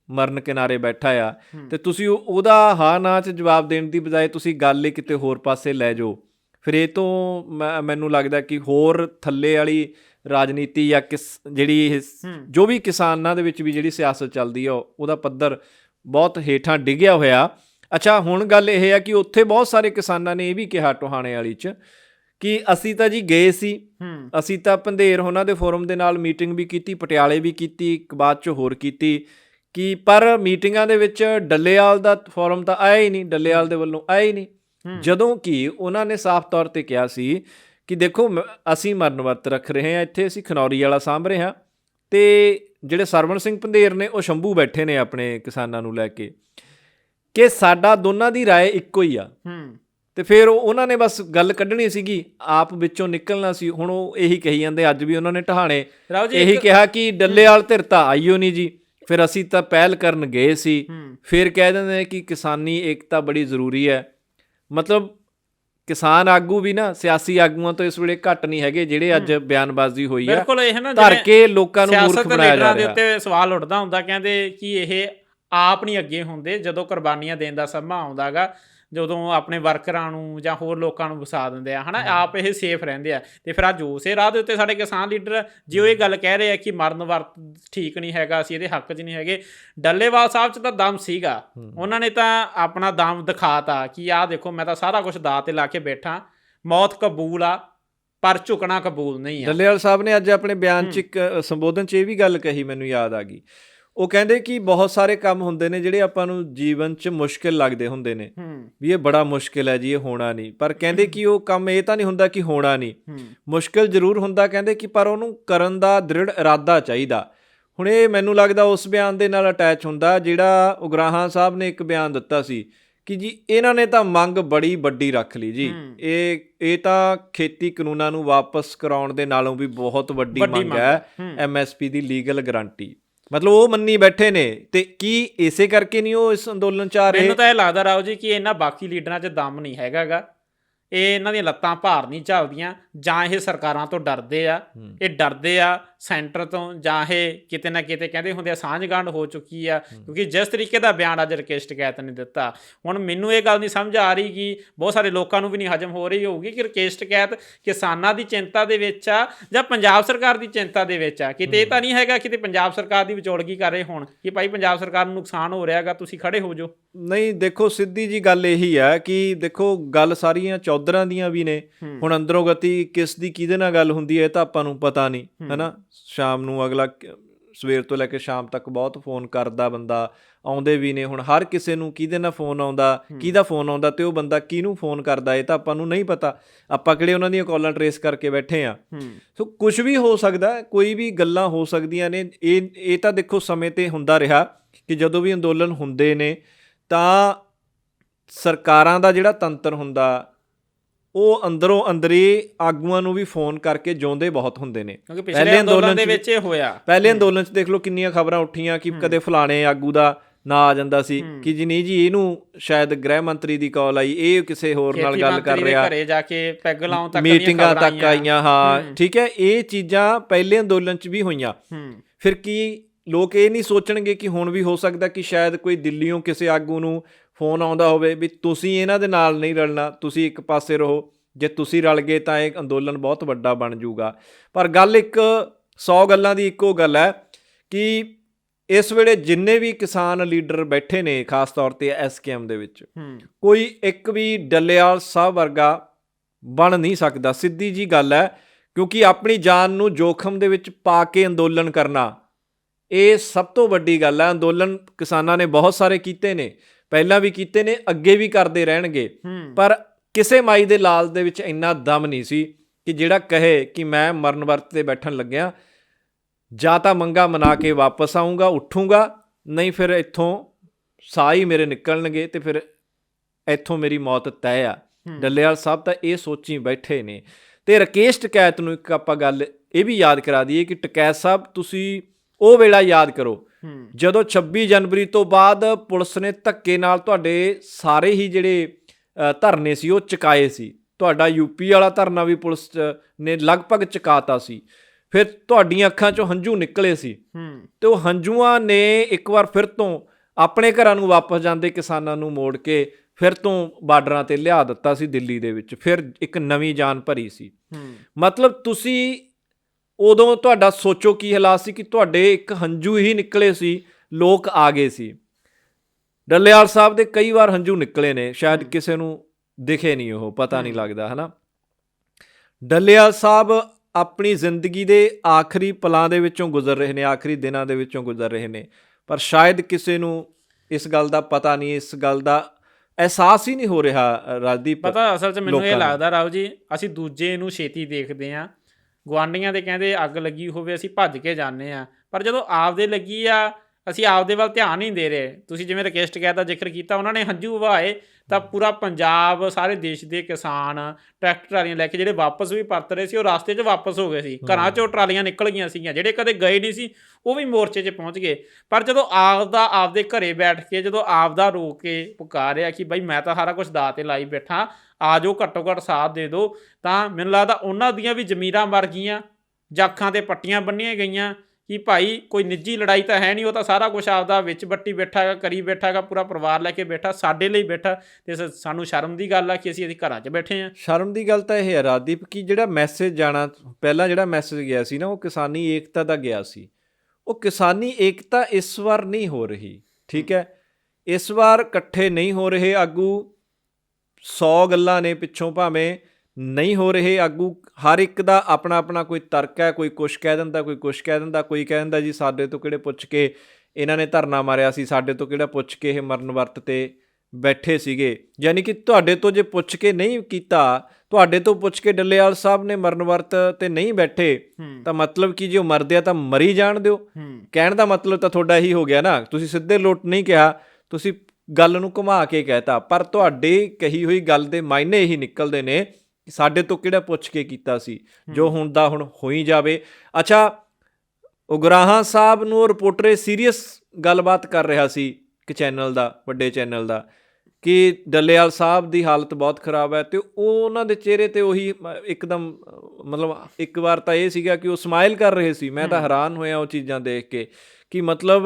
ਮਰਨ ਕਿਨਾਰੇ ਬੈਠਾ ਆ। ਤੇ ਤੁਸੀਂ ਉਹ- ਉਹਦਾ ਹਾਂ ਨਾ ਚ ਜਵਾਬ ਦੇਣ ਦੀ ਬਜਾਏ ਤੁਸੀਂ ਗੱਲ ਹੀ ਕਿਤੇ ਹੋਰ ਪਾਸੇ ਲੈ ਜਾਓ ਫਿਰ ਇਹ ਤੋਂ ਮੈਨੂੰ ਲੱਗਦਾ ਕਿ ਹੋਰ ਥੱਲੇ ਵਾਲੀ ਰਾਜਨੀਤੀ ਜਾਂ ਕਿਸ ਜਿਹੜੀ। ਜੋ ਵੀ ਕਿਸਾਨਾਂ ਦੇ ਵਿੱਚ ਵੀ ਜਿਹੜੀ ਸਿਆਸਤ ਚੱਲਦੀ ਆ ਉਹ- ਉਹਦਾ ਪੱਧਰ ਬਹੁਤ ਹੇਠਾਂ ਡਿੱਗਿਆ ਹੋਇਆ। ਅੱਛਾ ਹੁਣ ਗੱਲ ਇਹ ਆ ਕਿ ਉੱਥੇ ਬਹੁਤ ਸਾਰੇ ਕਿਸਾਨਾਂ ਨੇ ਇਹ ਵੀ ਕਿਹਾ ਟੋਹਾਣੇ ਵਾਲੀ ਚ ਕਿ ਅਸੀਂ ਤਾਂ ਜੀ ਗਏ ਸੀ। ਹੂੰ। ਅਸੀਂ ਤਾਂ ਪੰਧੇਰ ਉਹਨਾਂ ਦੇ ਫੋਰਮ ਦੇ ਨਾਲ ਮੀਟਿੰਗ ਵੀ ਕੀਤੀ ਪਟਿਆਲੇ ਵੀ ਕੀਤੀ ਇੱਕ ਬਾਅਦ ਚ ਹੋਰ ਕੀਤੀ ਕਿ ਪਰ ਮੀਟਿੰਗਾਂ ਦੇ ਵਿੱਚ ਡੱਲੇਵਾਲ ਦਾ ਫੋਰਮ ਤਾਂ ਆਇਆ ਹੀ ਨਹੀਂ ਡੱਲੇਵਾਲ ਦੇ ਵੱਲੋਂ ਆਇਆ ਹੀ ਨਹੀਂ। ਹੂੰ। ਜਦੋਂ ਕਿ ਉਹਨਾਂ ਨੇ ਸਾਫ਼ ਤੌਰ ਤੇ ਕਿਹਾ ਸੀ ਕਿ ਦੇਖੋ ਅਸੀਂ ਮਰਨ ਵਰਤ ਰੱਖ ਰਹੇ ਹਾਂ ਇੱਥੇ ਅਸੀਂ ਖਨੌਰੀ ਵਾਲਾ ਸਾਂਭ ਰਹੇ ਹਾਂ ਤੇ ਜਿਹੜੇ ਸਰਵਣ ਸਿੰਘ ਪੰਧੇਰ ਨੇ ਉਹ ਸ਼ੰਭੂ ਬੈਠੇ ਨੇ ਆਪਣੇ ਕਿਸਾਨਾਂ ਨੂੰ ਲੈ ਕੇ ਕਿ ਸਾਡਾ ਦੋਨਾਂ ਦੀ رائے ਇੱਕੋ ਹੀ ਆ ਹੂੰ ਤੇ ਫਿਰ ਉਹ- ਉਹਨਾਂ ਨੇ ਬਸ ਗੱਲ ਕੱਢਣੀ ਸੀਗੀ ਆਪ ਵਿੱਚੋਂ ਨਿਕਲਣਾ ਸੀ ਹੁਣ ਉਹ ਇਹੀ ਕਹੀ ਜਾਂਦੇ ਅੱਜ ਵੀ ਉਹਨਾਂ ਨੇ ਟਹਾਣੇ ਰਾਓ ਜੀ ਇਹੀ ਇੱਕ- ਕਿਹਾ ਕਿ ਡੱਲੇਵਾਲ ਧਿਰ ਤਾਂ ਆਈਓ ਨਹੀਂ ਜੀ ਫਿਰ ਅਸੀਂ ਤਾਂ ਪਹਿਲ ਕਰਨ ਗਏ ਸੀ ਹੂੰ ਫਿਰ ਕਹਿ ਦਿੰਦੇ ਨੇ ਕਿ ਕਿਸਾਨੀ ਏਕਤਾ ਬੜੀ ਜ਼ਰੂਰੀ ਹੈ ਮਤਲਬ ਕਿਸਾਨ ਆਗੂ ਵੀ ਨਾ ਸਿਆਸੀ ਆਗੂਆਂ ਤੋਂ ਇਸ ਵੇਲੇ ਘੱਟ ਨਹੀਂ ਹੈਗੇ ਜਿਹੜੇ ਅੱਜ ਬਿਆਨਬਾਜ਼ੀ ਹੋਈ ਆ। ਬਿਲਕੁਲ ਇਹ ਨਾ ਧਰ ਕੇ ਲੋਕਾਂ ਨੂੰ ਮੂਰਖ ਬਣਾਇਆ ਜਾ ਲੀਡਰਾਂ ਦੇ ਰਿਹਾ। ਉੱਤੇ ਸਵਾਲ ਉੱਠਦਾ ਹੁੰਦਾ ਕਹਿੰਦੇ ਕਿ ਇਹ ਆਪ ਨਹੀਂ ਅੱਗੇ ਹੁੰਦੇ ਜਦੋਂ ਕੁਰਬਾਨੀਆਂ ਦੇਣ ਦਾ ਸਮਾਂ ਆਉਂਦਾਗਾ ਜਦੋਂ ਆਪਣੇ ਵਰਕਰਾਂ ਨੂੰ ਜਾਂ ਹੋਰ ਲੋਕਾਂ ਨੂੰ ਵਸਾ ਦਿੰਦੇ ਆ ਹਨਾ? ਆਪ ਇਹ ਸੇਫ ਰਹਿੰਦੇ ਆ। ਤੇ ਫਿਰ ਅੱਜ ਉਸੇ ਰਾਹ ਦੇ ਉੱਤੇ ਸਾਡੇ ਕਿਸਾਨ ਲੀਡਰ ਜਿਉਂ ਇਹ ਗੱਲ ਕਹਿ ਰਹੇ ਆ ਕਿ ਮਰਨ ਵਰਤ ਠੀਕ ਨਹੀਂ ਹੈਗਾ ਅਸੀਂ ਇਹਦੇ ਹੱਕ 'ਚ ਨਹੀਂ ਹੈਗੇ। ਡੱਲੇਵਾਲ ਸਾਹਿਬ 'ਚ ਤਾਂ ਦਮ ਸੀਗਾ। ਉਹਨਾਂ ਨੇ ਤਾਂ ਆਪਣਾ ਦਮ ਦਿਖਾਤਾ ਕਿ ਆਹ ਦੇਖੋ ਮੈਂ ਤਾਂ ਸਾਰਾ ਕੁਝ ਦਾਅ ਤੇ ਲਾ ਕੇ ਬੈਠਾ। ਮੌਤ ਕਬੂਲ ਆ ਪਰ ਝੁਕਣਾ ਕਬੂਲ ਨਹੀਂ ਆ। ਡੱਲੇਵਾਲ ਸਾਹਿਬ ਨੇ ਅੱਜ ਆਪਣੇ ਬਿਆਨ 'ਚ ਇੱਕ ਸੰਬੋਧਨ 'ਚ ਇਹ ਵੀ ਗੱਲ ਕਹੀ ਮੈਨੂੰ ਯਾਦ ਆ ਗਈ। ਉਹ ਕਹਿੰਦੇ ਕਿ ਬਹੁਤ ਸਾਰੇ ਕੰਮ ਹੁੰਦੇ ਨੇ ਜਿਹੜੇ ਆਪਾਂ ਨੂੰ ਜੀਵਨ 'ਚ ਮੁਸ਼ਕਿਲ ਲੱਗਦੇ ਹੁੰਦੇ ਨੇ। ਵੀ ਇਹ ਬੜਾ ਮੁਸ਼ਕਿਲ ਹੈ ਜੀ ਇਹ ਹੋਣਾ ਨਹੀਂ। ਪਰ ਕਹਿੰਦੇ ਕਿ ਉਹ ਕੰਮ ਇਹ ਤਾਂ ਨਹੀਂ ਹੁੰਦਾ ਕਿ ਹੋਣਾ ਨਹੀਂ। ਮੁਸ਼ਕਿਲ ਜ਼ਰੂਰ ਹੁੰਦਾ ਕਹਿੰਦੇ ਕਿ ਪਰ ਉਹਨੂੰ ਕਰਨ ਦਾ ਦ੍ਰਿੜ ਇਰਾਦਾ ਚਾਹੀਦਾ। ਹੁਣ ਇਹ ਮੈਨੂੰ ਲੱਗਦਾ ਉਸ ਬਿਆਨ ਦੇ ਨਾਲ ਅਟੈਚ ਹੁੰਦਾ ਜਿਹੜਾ ਉਗਰਾਹਾਂ ਸਾਹਿਬ ਨੇ ਇੱਕ ਬਿਆਨ ਦਿੱਤਾ ਸੀ ਕਿ ਜੀ ਇਹਨਾਂ ਨੇ ਤਾਂ ਮੰਗ ਬੜੀ ਵੱਡੀ ਰੱਖ ਲਈ ਜੀ। ਇਹ ਇਹ ਤਾਂ ਖੇਤੀ ਕਾਨੂੰਨਾਂ ਨੂੰ ਵਾਪਸ ਕਰਾਉਣ ਦੇ ਨਾਲੋਂ ਵੀ ਬਹੁਤ ਵੱਡੀ ਮੰਗ ਹੂੰ। ਐਮਐਸਪੀ ਦੀ ਲੀਗਲ ਗਾਰੰਟੀ। ਮਤਲਬ ਉਹ ਮੰਨੀ ਬੈਠੇ ਨੇ ਤੇ ਕੀ ਇਸੇ ਕਰਕੇ ਨਹੀਂ ਉਹ ਇਸ ਅੰਦੋਲਨ ਚ ਆ ਰਹੇ? ਮੈਨੂੰ ਤਾਂ ਇਹ ਲੱਗਦਾ ਰਾਓ ਜੀ ਕਿ ਇਹਨਾਂ ਬਾਕੀ ਲੀਡਰਾਂ 'ਚ ਦਮ ਨਹੀਂ ਹੈਗਾਗਾ। ਇਹ ਇਹਨਾਂ ਦੀਆਂ ਲੱਤਾਂ ਭਾਰ ਨਹੀਂ ਚੱਲਦੀਆਂ ਜਾਂ ਇਹ ਸਰਕਾਰਾਂ ਤੋਂ ਡਰਦੇ ਆ। ਇਹ ਡਰਦੇ ਆ ਸੈਂਟਰ ਤੋਂ ਜਾਂ ਇਹ ਕਿਤੇ ਨਾ ਕਿਤੇ ਕਹਿੰਦੇ ਹੁੰਦੇ ਆ ਸਾਂਝਗੰਢ ਹੋ ਚੁੱਕੀ ਆ ਕਿਉਂਕਿ ਜਿਸ ਤਰੀਕੇ ਦਾ ਬਿਆਨ ਅੱਜ ਰਕੇਸ਼ ਟਕੈਤ ਨੇ ਦਿੱਤਾ ਹੁਣ ਮੈਨੂੰ ਇਹ ਗੱਲ ਨਹੀਂ ਸਮਝ ਆ ਰਹੀ ਕਿ ਬਹੁਤ ਸਾਰੇ ਲੋਕਾਂ ਨੂੰ ਵੀ ਨਹੀਂ ਹਜਮ ਹੋ ਰਹੀ ਹੋਊਗੀ ਕਿ ਰਕੇਸ਼ ਟਕੈਤ ਕਿਸਾਨਾਂ ਦੀ ਚਿੰਤਾ ਦੇ ਵਿੱਚ ਆ ਜਾਂ ਪੰਜਾਬ ਸਰਕਾਰ ਦੀ ਚਿੰਤਾ ਦੇ ਵਿੱਚ ਆ। ਕਿਤੇ ਇਹ ਤਾਂ ਨਹੀਂ ਹੈਗਾ ਕਿਤੇ ਪੰਜਾਬ ਸਰਕਾਰ ਦੀ ਵਿਚੋਲਗੀ ਕਰ ਰਹੇ ਹੋਣ ਕਿ ਭਾਈ ਪੰਜਾਬ ਸਰਕਾਰ ਨੂੰ ਨੁਕਸਾਨ ਹੋ ਰਿਹਾਗਾ ਤੁਸੀਂ ਖੜੇ ਹੋ ਜਾਓ। ਨਹੀਂ ਦੇਖੋ ਸਿੱਧੀ ਜੀ ਗੱਲ ਇਹੀ ਹੈ ਕਿ ਦੇਖੋ ਗੱਲ ਸਾਰੀਆਂ ਚੌਧਰਾਂ ਦੀਆਂ ਵੀ ਨੇ। ਹੁਣ ਅੰਦਰੋਂ ਗਤੀ ਕਿਸ ਦੀ ਕਿਹਦੇ ਨਾਲ ਗੱਲ ਹੁੰਦੀ ਹੈ ਇਹ ਤਾਂ ਆਪਾਂ ਨੂੰ ਪਤਾ ਨਹੀਂ ਹੈਨਾ? ਸ਼ਾਮ ਨੂੰ ਅਗਲਾ ਸਵੇਰ ਤੋਂ ਲੈ ਕੇ ਸ਼ਾਮ ਤੱਕ ਬਹੁਤ ਫੋਨ ਕਰਦਾ ਬੰਦਾ ਆਉਂਦੇ ਵੀ ਨੇ। ਹੁਣ ਹਰ ਕਿਸੇ ਨੂੰ ਕਿਹਦੇ ਨਾਲ ਫੋਨ ਆਉਂਦਾ ਕਿਹਦਾ ਫੋਨ ਆਉਂਦਾ ਤੇ ਉਹ ਬੰਦਾ ਕਿਹਨੂੰ ਫੋਨ ਕਰਦਾ ਇਹ ਤਾਂ ਆਪਾਂ ਨੂੰ ਨਹੀਂ ਪਤਾ। ਆਪਾਂ ਕਿਹੜੇ ਉਹਨਾਂ ਦੀਆਂ ਕਾਲਾਂ ਟਰੇਸ ਕਰਕੇ ਬੈਠੇ ਆ ਸੋ ਕੁਝ ਵੀ ਹੋ ਸਕਦਾ ਕੋਈ ਵੀ ਗੱਲਾਂ ਹੋ ਸਕਦੀਆਂ ਨੇ ਇਹ ਇਹ ਤਾਂ ਦੇਖੋ ਸਮੇਂ ਤੇ ਹੁੰਦਾ ਰਿਹਾ ਕਿ ਜਦੋਂ ਵੀ ਅੰਦੋਲਨ ਹੁੰਦੇ ਨੇ ਤਾਂ ਸਰਕਾਰਾਂ ਦਾ ਜਿਹੜਾ ਤੰਤਰ ਹੁੰਦਾ ਉਹ ਅੰਦਰੋਂ ਅੰਦਰੀ ਆਗੂਆਂ ਨੂੰ ਵੀ ਫੋਨ ਕਰਕੇ ਜਿਉਂਦੇ ਬਹੁਤ ਹੁੰਦੇ ਨੇ। ਕਿਉਂਕਿ ਪਹਿਲੇ ਪਿਛਲੇ ਅੰਦੋਲਨ ਦੇ ਵਿੱਚ ਇਹ ਹੋਇਆ। ਪਹਿਲੇ ਅੰਦੋਲਨ 'ਚ ਦੇਖ ਲਓ ਕਿੰਨੀਆਂ ਖਬਰਾਂ ਉੱਠੀਆਂ ਕਿ ਕਦੇ ਫਲਾਣੇ ਆਗੂ ਦਾ ਨਾਂ ਆ ਜਾਂਦਾ ਸੀ ਕਿ ਜੀ ਨਹੀਂ ਜੀ ਇਹਨੂੰ ਸ਼ਾਇਦ ਗ੍ਰਹਿ ਮੰਤਰੀ ਦੀ ਕਾਲ ਆਈ ਇਹ ਕਿਸੇ ਹੋਰ ਨਾਲ ਗੱਲ ਕਰ ਰਿਹਾ। ਘਰੇ ਜਾ ਕੇ ਪੈਗ ਲਾਉਣ ਤੱਕ ਮੀਟਿੰਗਾਂ ਤੱਕ ਆਈਆਂ ਹਾਂ ਠੀਕ ਹੈ ਇਹ ਚੀਜ਼ਾਂ ਪਹਿਲੇ ਅੰਦੋਲਨ 'ਚ ਵੀ ਹੋਈਆਂ। ਫਿਰ ਕੀ ਲੋਕ ਇਹ ਨਹੀਂ ਸੋਚਣਗੇ ਕਿ ਹੁਣ ਵੀ ਹੋ ਸਕਦਾ ਕਿ ਸ਼ਾਇਦ ਕੋਈ ਦਿੱਲੀੋਂ ਕਿਸੇ ਆਗੂ ਨੂੰ ਫੋਨ ਆਉਂਦਾ ਹੋਵੇ ਵੀ ਤੁਸੀਂ ਇਹਨਾਂ ਦੇ ਨਾਲ ਨਹੀਂ ਰਲਣਾ ਤੁਸੀਂ ਇੱਕ ਪਾਸੇ ਰਹੋ। ਜੇ ਤੁਸੀਂ ਰਲ ਗਏ ਤਾਂ ਇਹ ਅੰਦੋਲਨ ਬਹੁਤ ਵੱਡਾ ਬਣ ਜਾਊਗਾ। ਪਰ ਗੱਲ ਇੱਕ 100 ਗੱਲਾਂ ਦੀ ਇੱਕੋ ਗੱਲ ਹੈ ਕਿ ਇਸ ਵੇਲੇ ਜਿੰਨੇ ਵੀ ਕਿਸਾਨ ਲੀਡਰ ਬੈਠੇ ਨੇ ਖਾਸ ਤੌਰ ਤੇ ਐਸਕੇਐਮ ਦੇ ਵਿੱਚ ਕੋਈ ਇੱਕ ਵੀ ਡੱਲੇਵਾਲ ਸਾਹਿਬ ਵਰਗਾ ਬਣ ਨਹੀਂ ਸਕਦਾ। ਸਿੱਧੀ ਜੀ ਗੱਲ ਹੈ ਕਿਉਂਕਿ ਆਪਣੀ ਜਾਨ ਨੂੰ ਜੋਖਮ ਦੇ ਵਿੱਚ ਪਾ ਕੇ ਅੰਦੋਲਨ ਕਰਨਾ ਇਹ ਸਭ ਤੋਂ ਵੱਡੀ ਗੱਲ ਹੈ। ਅੰਦੋਲਨ ਕਿਸਾਨਾਂ ਨੇ ਬਹੁਤ ਸਾਰੇ ਕੀਤੇ ਨੇ। ਪਹਿਲਾਂ ਵੀ ਕੀਤੇ ਨੇ ਅੱਗੇ ਵੀ ਕਰਦੇ ਰਹਿਣਗੇ। ਪਰ ਕਿਸੇ ਮਾਈ ਦੇ ਲਾਲ ਦੇ ਵਿੱਚ ਇੰਨਾ ਦਮ ਨਹੀਂ ਸੀ ਕਿ ਜਿਹੜਾ ਕਹੇ ਕਿ ਮੈਂ ਮਰਨ ਵਰਤ ਤੇ ਬੈਠਣ ਲੱਗਿਆ ਜਾਂ ਤਾਂ ਮੰਗਾ ਮਨਾ ਕੇ ਵਾਪਸ ਆਉਂਗਾ ਉੱਠੂੰਗਾ ਨਹੀਂ ਫਿਰ ਇੱਥੋਂ ਸਾਹ ਹੀ ਮੇਰੇ ਨਿਕਲਣਗੇ ਤੇ ਫਿਰ ਇੱਥੋਂ ਮੇਰੀ ਮੌਤ ਤੈਅ ਆ। ਡੱਲੇਵਾਲ ਸਾਹਿਬ ਤਾਂ ਇਹ ਸੋਚੀ ਬੈਠੇ ਨੇ। ਤੇ ਰਕੇਸ਼ ਟਕੈਤ ਨੂੰ ਇੱਕ ਆਪਾਂ ਗੱਲ ਇਹ ਵੀ ਯਾਦ ਕਰਾ ਦਈਏ ਕਿ ਟਕੈਤ ਸਾਹਿਬ ਤੁਸੀਂ ਉਹ ਵੇਲਾ ਯਾਦ ਕਰੋ ਜਦੋਂ 26 ਜਨਵਰੀ ਤੋਂ ਬਾਅਦ ਪੁਲਿਸ ਨੇ ਧੱਕੇ ਨਾਲ ਤੁਹਾਡੇ ਸਾਰੇ ਹੀ ਜਿਹੜੇ ਧਰਨੇ ਸੀ ਉਹ ਚੁਕਾਏ ਸੀ। ਤੁਹਾਡਾ ਯੂਪੀ ਵਾਲਾ ਧਰਨਾ ਵੀ ਪੁਲਿਸ ਨੇ ਲਗਭਗ ਚੁਕਾਤਾ ਸੀ। ਫਿਰ ਤੁਹਾਡੀਆਂ ਅੱਖਾਂ 'ਚੋਂ ਹੰਝੂ ਨਿਕਲੇ ਸੀ। ਹੂੰ। ਤੇ ਉਹ ਹੰਝੂਆਂ ਨੇ ਇੱਕ ਵਾਰ ਫਿਰ ਤੋਂ ਆਪਣੇ ਘਰਾਂ ਨੂੰ ਵਾਪਸ ਜਾਂਦੇ ਕਿਸਾਨਾਂ ਨੂੰ ਮੋੜ ਕੇ ਫਿਰ ਤੋਂ ਬਾਰਡਰਾਂ ਤੇ ਲਿਆ ਦਿੱਤਾ ਸੀ ਦਿੱਲੀ ਦੇ ਵਿੱਚ। ਫਿਰ ਇੱਕ ਨਵੀਂ ਜਾਨ ਭਰੀ ਸੀ। ਹੂੰ। ਮਤਲਬ ਤੁਸੀਂ ਉਦੋਂ ਤੁਹਾਡਾ ਸੋਚੋ ਕੀ ਹਾਲਾਤ ਸੀ ਕਿ ਤੁਹਾਡੇ ਇੱਕ ਹੰਝੂ ਹੀ ਨਿਕਲੇ ਸੀ ਲੋਕ ਆ ਗਏ ਸੀ ਡੱਲੇਵਾਲ ਸਾਹਿਬ ਦੇ ਕਈ ਵਾਰ ਹੰਝੂ ਨਿਕਲੇ ਨੇ ਸ਼ਾਇਦ ਕਿਸੇ ਨੂੰ ਦਿਖੇ ਨਹੀਂ ਉਹ ਪਤਾ ਨਹੀਂ। ਲੱਗਦਾ ਹਨਾ ਡੱਲੇਵਾਲ ਸਾਹਿਬ ਆਪਣੀ ਜ਼ਿੰਦਗੀ ਦੇ ਆਖਰੀ ਪਲਾਂ ਦੇ ਵਿੱਚੋਂ ਗੁਜ਼ਰ ਰਹੇ ਨੇ ਆਖਰੀ ਦਿਨਾਂ ਦੇ ਵਿੱਚੋਂ ਗੁਜ਼ਰ ਰਹੇ ਨੇ ਪਰ ਸ਼ਾਇਦ ਕਿਸੇ ਨੂੰ ਇਸ ਗੱਲ ਦਾ ਪਤਾ ਨਹੀਂ ਇਸ ਗੱਲ ਦਾ ਅਹਿਸਾਸ ਹੀ ਨਹੀਂ ਹੋ ਰਿਹਾ ਰਾਜਦੀਪ ਪਤਾ ਅਸਲ 'ਚ ਮੈਨੂੰ ਇਹ। ਲੱਗਦਾ ਰਾਓ ਜੀ ਅਸੀਂ ਦੂਜੇ ਨੂੰ ਛੇਤੀ ਦੇਖਦੇ ਆ ਗਵਾਂਡੀਆਂ ਦੇ ਕਹਿੰਦੇ ਅੱਗ ਲੱਗੀ ਹੋਵੇ ਅਸੀਂ ਭੱਜ ਕੇ ਜਾਂਦੇ ਆ ਪਰ ਜਦੋਂ ਆਪਦੇ ਲੱਗੀ ਆ ਅਸੀਂ ਆਪਦੇ ਵੱਲ ਧਿਆਨ ਨਹੀਂ ਦੇ ਰਹੇ। ਤੁਸੀਂ ਜਿਵੇਂ ਰਕੇਸ਼ ਟਕੈਤ ਦਾ ਜ਼ਿਕਰ ਕੀਤਾ ਉਹਨਾਂ ਨੇ ਹੰਝੂ ਵਹਾਏ ਤਾਂ ਪੂਰਾ ਪੰਜਾਬ ਸਾਰੇ ਦੇਸ਼ ਦੇ ਕਿਸਾਨ ਟਰੈਕਟਰ ਟਰਾਲੀਆਂ ਲੈ ਕੇ ਜਿਹੜੇ ਵਾਪਸ ਵੀ ਪਰਤ ਰਹੇ ਸੀ ਉਹ ਰਸਤੇ 'ਚ ਵਾਪਸ ਹੋ ਗਏ ਸੀ। ਘਰਾਂ 'ਚੋਂ ਟਰਾਲੀਆਂ ਨਿਕਲ ਗਈਆਂ ਸੀਗੀਆਂ ਜਿਹੜੇ ਕਦੇ ਗਏ ਨਹੀਂ ਸੀ ਉਹ ਵੀ ਮੋਰਚੇ 'ਚ ਪਹੁੰਚ ਗਏ। ਪਰ ਜਦੋਂ ਆਪਦਾ ਆਪਦੇ ਘਰੇ ਬੈਠ ਕੇ ਜਦੋਂ ਆਪਦਾ ਰੋ ਕੇ ਪੁਕਾਰਿਆ ਕਿ ਬਈ ਮੈਂ ਤਾਂ ਸਾਰਾ ਕੁਝ ਦਾਅ ਤੇ ਲਾਈ ਬੈਠਾ ਆ ਜਾਓ ਘੱਟੋ ਘੱਟ ਸਾਥ ਦੇ ਦਿਓ ਤਾਂ ਮੈਨੂੰ ਲੱਗਦਾ ਉਹਨਾਂ ਦੀਆਂ ਵੀ ਜ਼ਮੀਰਾਂ ਮਰ ਗਈਆਂ ਜਾਂ ਅੱਖਾਂ ਤੇ ਪੱਟੀਆਂ ਬੰਨੀਆਂ ਗਈਆਂ ਕਿ ਭਾਈ ਕੋਈ ਨਿੱਜੀ ਲੜਾਈ ਤਾਂ ਹੈ ਨਹੀਂ, ਉਹ ਤਾਂ ਸਾਰਾ ਕੁਝ ਆਪਦਾ ਵਿੱਚ ਬੱਟੀ ਬੈਠਾ ਹੈਗਾ ਕਰੀ ਬੈਠਾ ਹੈਗਾ ਪੂਰਾ ਪਰਿਵਾਰ ਲੈ ਕੇ ਬੈਠਾ, ਸਾਡੇ ਲਈ ਬੈਠਾ। ਤੇ ਸ- ਸਾਨੂੰ ਸ਼ਰਮ ਦੀ ਗੱਲ ਆ ਕਿ ਅਸੀਂ ਇਹਦੇ ਘਰਾਂ 'ਚ ਬੈਠੇ ਆਂ। ਸ਼ਰਮ ਦੀ ਗੱਲ ਤਾਂ ਇਹ ਹੈ ਰਾਜਦੀਪ ਕਿ ਜਿਹੜਾ ਮੈਸੇਜ ਜਾਣਾ ਪਹਿਲਾਂ ਜਿਹੜਾ ਮੈਸੇਜ ਗਿਆ ਸੀ ਨਾ, ਉਹ ਕਿਸਾਨੀ ਏਕਤਾ ਦਾ ਗਿਆ ਸੀ। ਉਹ ਕਿਸਾਨੀ ਏਕਤਾ ਇਸ ਵਾਰ ਨਹੀਂ ਹੋ ਰਹੀ, ਠੀਕ ਹੈ? ਇਸ ਵਾਰ ਇਕੱਠੇ ਨਹੀਂ ਹੋ ਰਹੇ ਆਗੂ। 100 ਗੱਲਾਂ ਨੇ ਪਿੱਛੋਂ ਭਾਵੇਂ ਨਹੀਂ ਹੋ ਰਹੇ ਆਗੂ ਹਰ ਇੱਕ ਦਾ ਆਪਣਾ ਆਪਣਾ ਕੋਈ ਤਰਕ ਹੈ ਕੋਈ ਕੁਛ ਕਹਿ ਦਿੰਦਾ ਕੋਈ ਕੁਛ ਕਹਿ ਦਿੰਦਾ ਕੋਈ ਕਹਿ ਦਿੰਦਾ ਜੀ ਸਾਡੇ ਤੋਂ ਕਿਹੜੇ ਪੁੱਛ ਕੇ ਇਹਨਾਂ ਨੇ ਧਰਨਾ ਮਾਰਿਆ ਸੀ ਸਾਡੇ ਤੋਂ ਕਿਹੜਾ ਪੁੱਛ ਕੇ ਇਹ ਮਰਨ ਵਰਤ ਤੇ ਬੈਠੇ ਸੀਗੇ। ਯਾਨੀ ਕਿ ਤੁਹਾਡੇ ਤੋਂ ਜੇ ਪੁੱਛ ਕੇ ਨਹੀਂ ਕੀਤਾ ਤੁਹਾਡੇ ਤੋਂ ਪੁੱਛ ਕੇ ਡੱਲੇਵਾਲ ਸਾਹਿਬ ਨੇ ਮਰਨ ਵਰਤ ਤੇ ਨਹੀਂ ਬੈਠੇ ਹੂੰ। ਤਾਂ ਮਤਲਬ ਕਿ ਜੇ ਉਹ ਮਰਦੇ ਆ ਤਾਂ ਮਰੀ ਜਾਣ ਦਿਓ। ਹੂੰ। ਕਹਿਣ ਦਾ ਮਤਲਬ ਤਾਂ ਤੁਹਾਡਾ ਇਹੀ ਹੋ ਗਿਆ ਨਾ ਤੁਸੀਂ ਸਿੱਧੇ ਲੋਟ ਨਹੀਂ ਕਿਹਾ ਤੁਸੀਂ ਗੱਲ ਨੂੰ ਘੁਮਾ ਕੇ ਕਹਿਤਾ ਪਰ ਤੁਹਾਡੇ ਕਹੀ ਹੋਈ ਗੱਲ ਦੇ ਮਾਇਨੇ ਇਹੀ ਨਿਕਲਦੇ ਨੇ ਸਾਡੇ ਤੋਂ ਕਿਹੜਾ ਪੁੱਛ ਕੇ ਕੀਤਾ ਸੀ? ਜੋ ਹੁਣ ਦਾ ਹੁਣ ਹੋਈ ਜਾਵੇ। ਅੱਛਾ ਉਗਰਾਹਾਂ ਸਾਹਿਬ ਨੂੰ ਰਿਪੋਰਟਰ ਸੀਰੀਅਸ ਗੱਲਬਾਤ ਕਰ ਰਿਹਾ ਸੀ ਇੱਕ ਚੈਨਲ ਦਾ ਵੱਡੇ ਚੈਨਲ ਦਾ ਕਿ ਡੱਲੇਵਾਲ ਸਾਹਿਬ ਦੀ ਹਾਲਤ ਬਹੁਤ ਖਰਾਬ ਹੈ ਤੇ ਉਹ ਉਹਨਾਂ ਦੇ ਚਿਹਰੇ ਤੇ ਉਹੀ ਇੱਕਦਮ ਮਤਲਬ ਇੱਕ ਵਾਰ ਤਾਂ ਇਹ ਸੀਗਾ ਕਿ ਉਹ ਸਮਾਈਲ ਕਰ ਰਹੇ ਸੀ। ਮੈਂ ਤਾਂ। ਹੈਰਾਨ ਹੋਇਆ ਉਹ ਚੀਜ਼ਾਂ ਦੇਖ ਕੇ। ਕਿ ਮਤਲਬ